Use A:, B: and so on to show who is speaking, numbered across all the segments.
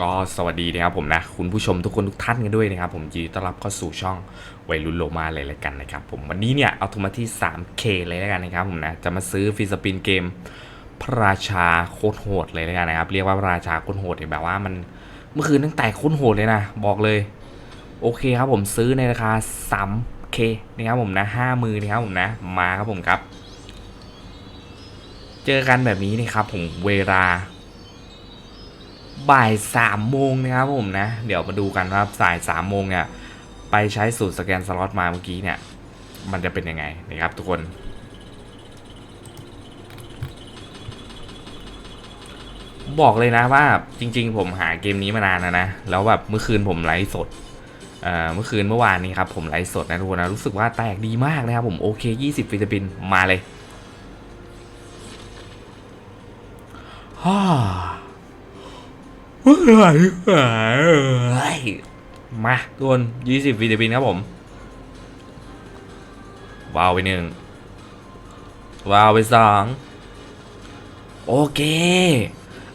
A: ก็สวัสดีนะครับผมนะคุณผู้ชมทุกคนทุกท่านกันด้วยนะครับผมยินดีต้อนรับเข้าสู่ช่องวัยรุ่นโลมาเลยละกันนะครับผมวันนี้เนี่ยเอาโทมาที่ 3K เลยแล้วกันนะครับผมนะจะมาซื้อฟิสปินเกม พระราชาโคตรโหดเลยแล้วกันนะครับเรียกว่าพระราชาโคตรโหดเนี่ยแบบว่ามันเมื่อคืนตั้งแต่โคตรโหดเลยนะบอกเลยโอเคครับผมซื้อในราคา 3K นะครับผมนะห้ามือนะครับผมนะมาครับผมครับ เจอกันแบบนี้นะครับผมเวลา บ่ายสามโมงนะครับผมนะ เดี๋ยวมาดูกันว่าสายสามโมงเนี่ย ไปใช้สูตรสแกนสล็อตมาเมื่อกี้เนี่ย มันจะเป็นยังไงนะครับทุกคนบอกเลยนะว่าจริง ๆ ผมหาเกมนี้มานานแล้วนะ แล้วแบบเมื่อคืนผมไลฟ์สดเมื่อคืนเมื่อวานนี้ครับผมไลฟ์สดนะทุกคนนะรู้สึกว่าแตกดีมากนะครับผมโอเค 20ฟิลิปปินส์มาเลยฮ่าเฮ้ย มาทุกคนยี่สิบฟิลิปปินส์ครับผม ว้าวไปหนึ่งว้าวไปสองโอเค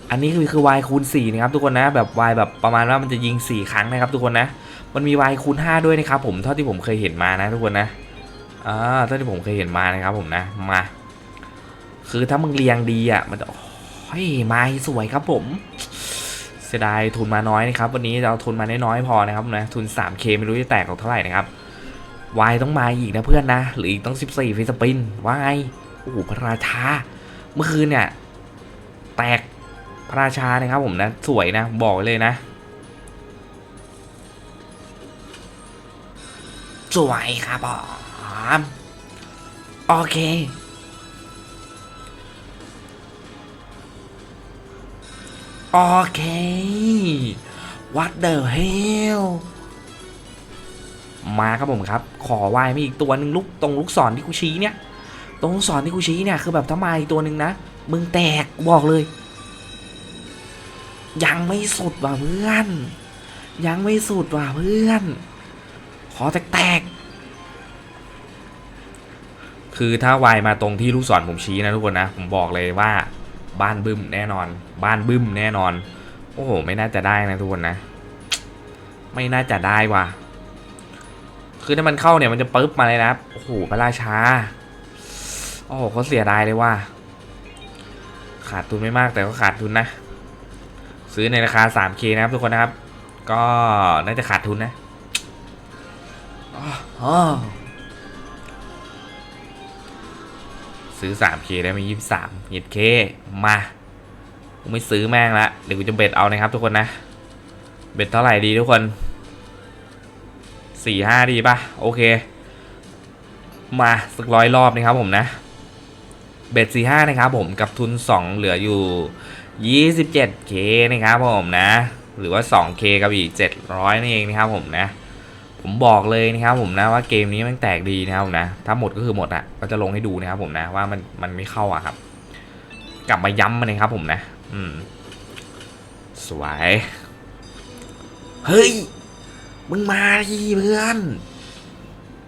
A: อันนี้คือคือ y คูณ4นะครับทุกคนนะ แบบ y แบบประมาณว่ามันจะยิง 4 ครั้งนะครับทุกคนนะ มันมี y คูณ 5 ด้วยนะครับผมเท่าที่ผมเคยเห็นมานะทุกคนนะอ่าเท่าที่ผมเคยเห็นมานะครับผมนะมา คือถ้ามึงเรียงดีอะมันจะโอ้ยไม้สวยครับผม สียดายทุนมาน้อยนะครับ วันนี้เราทุนมาน้อยๆพอนะครับนะทุน 3K ไม่รู้จะแตกออกเท่าไหร่นะครับวายต้องมาอีกนะเพื่อนนะ หรืออีกต้อง 14ฟิสปินว่าไงโอ้โหพระราชา เมื่อคืนเนี่ย แตกพระราชานะครับผมนะ สวยนะ บอกเลยนะ สวยครับผมโอเค โอเค what the hell มาครับผมครับ ขอวายมาอีกตัวหนึ่งลูกตรงลูกศรที่กูชี้เนี่ย ตรงลูกศรที่กูชี้เนี่ยคือแบบถ้ามตัวหนึ่งนะ มึงแตกบอกเลย ยังไม่สุดว่ะเพื่อน ยังไม่สุดว่ะเพื่อน ขอแตกแตกคือถ้าวายมาตรงที่ลูกศรผมชี้นะทุกคนนะ ผมบอกเลยว่า บ้านบึ้มแน่นอน บ้านบึ้มแน่นอน โอ้โห ไม่น่าจะได้นะทุกคนนะ ไม่น่าจะได้ว่ะ คือถ้ามันเข้าเนี่ยมันจะปึ๊บมาเลยนะโอ้โหพระราชา โอ้โหเขาเสียดายเลยว่าขาดทุนไม่มากแต่ก็ขาดทุนนะ ซื้อในราคา 3K นะครับทุกคนนะครับ ก็น่าจะขาดทุนนะอ๋อ ซื้อ 3K ได้ไหม23 7K มากูไม่ซื้อแม่งละเดี๋ยวกูจะเบ็ดเอานะครับทุกคนนะ เบ็ดเท่าไหร่ดีทุกคนสี่ห้าดีป่ะ โอเค มาสักร้อยรอบนะครับผมนะ เบ็ดสี่ห้านะครับผมกับทุน 2 เหลืออยู่ 27K นะครับผมนะ หรือว่า 2K กับอีก 700นั่นเองนะครับผมนะ ผมบอกเลยนะครับผมนะว่าเกมนี้มันแตกดีนะครับนะ ถ้าหมดก็คือหมดอะก็จะลงให้ดูนะครับผมนะว่ามันมันไม่เข้าอะครับ กลับมาย้ำมันเลยครับผมนะ อืม สวย เฮ้ย มึงมาดิเพื่อน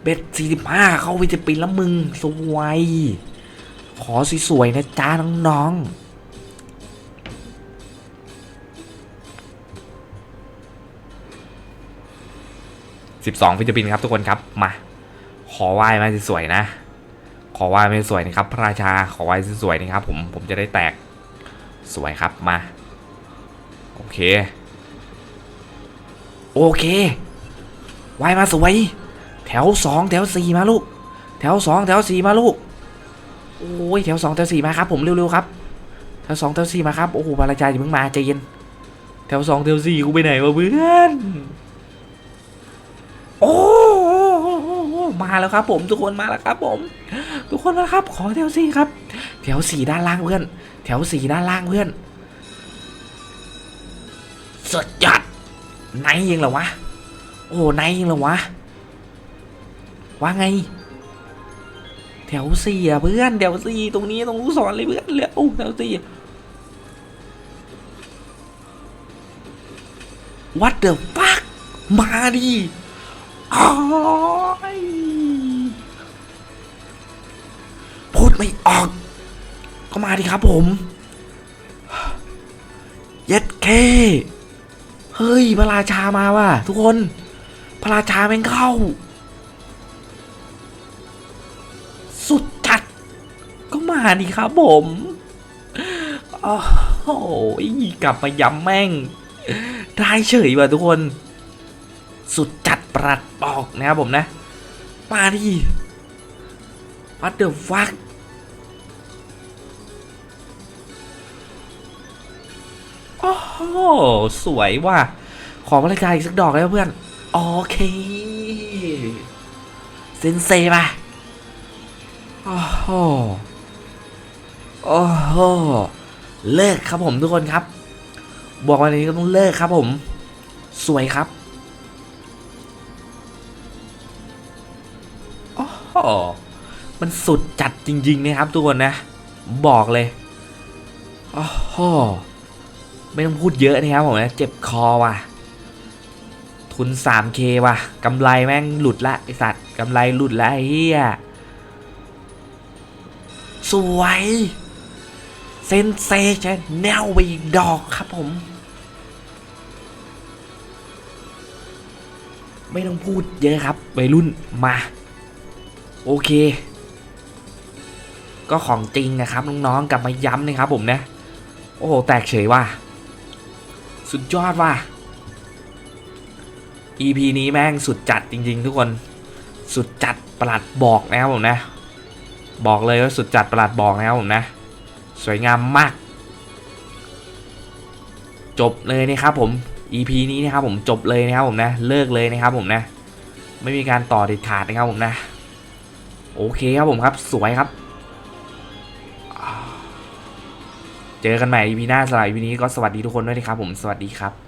A: เบ็ดสี่สิบห้าเข้าไปจะปีนแล้วมึง สวย ขอสวยๆนะจ้าน้องๆ สิบสองฟิลิปปินส์ครับทุกคนครับมาขอไหว้มาสวยๆนะ ขอไหว้ไมาสวยนะครับพระราชาขอไหว้สวยๆนะครับผมผมจะได้แตกสวยครับมา โอเค โอเควายมาสวย แถวสองแถวสี่มาลูก แถวสองแถวสี่มาลูกโอ้ยแถวสองแถวสี่มาครับผมเร็วๆครับแถวสองแถวสี่มาครับโอ้โหพระราชาอย่าเพิ่งมาใจเย็นแถวสองแถวสี่กูไปไหนวะเพื่อน โอ้มาแล้วครับ ผมทุกคนมาแล้วครับ ผม ทุกคนมาครับ ขอแถวสี่ครับ แถวสี่ด้านล่างเพื่อน แถวสี่ด้านล่างเพื่อนสุดยอดไหนยิงเหรอวะ โอ้ไหนยิงเหรอวะ ว่าไง แถวสี่อะเพื่อนแถวสี่ตรงนี้ตรงลูกศรเลยเพื่อนเร็วแถวสี่ What the fuck มาดิ พูดไม่ออก ก็มาดิครับผม เย็ดเค เฮ้ย พระราชามาว่ะ ทุกคน พระราชาแม่งเข้า สุดจัด ก็มาดิครับผมโอ้โหกลับมาย้ำแม่ง ได้เฉยว่ะทุกคน สุดจัดปรัดปอกนะครับผมนะมาดิ What the fuck โอ้โหสวยว่ะ ขอบริการอีกสักดอกเลยเพื่อน โอเค เซนเซป่ะโอ้โหโอ้โหเลิกครับผมทุกคนครับ บอกวันนี้ก็ต้องเลิกครับผม สวยครับ มันสุดจัดจริง ๆ นะครับ ทุกคนนะ บอกเลยโอ้โหไม่ต้องพูดเยอะนะครับผมนะเจ็บคอว่ะ ทุน 3K ว่ะกำไรแม่งหลุดละไอสัตว์กำไรหลุดละไอ้เฮียสวยเซนเซชันแนวไปอีกดอกครับผม ไม่ต้องพูดเยอะครับวัยรุ่นมา โอเค ก็ของจริงนะครับน้องๆกลับมาย้ำนะครับผมนะ โอ้โห แตกเฉยว่ะ สุดยอดว่ะ EP นี้แม่งสุดจัดจริง ๆ ทุกคน สุดจัดประหลัดบอกนะครับผมนะ บอกเลยว่าสุดจัดประหลัดบอกนะครับผมนะ สวยงามมาก จบเลยนะครับผม EP นี้นะครับผมจบเลยนะครับผมนะ เลิกเลยนะครับผมนะ ไม่มีการต่อเด็ดขาดนะครับผมนะ โอเคครับผมครับ สวยครับ เจอกันใหม่ EP หน้าสำหรับ EP นี้ก็สวัสดีทุกคนด้วยนะครับผม สวัสดีครับ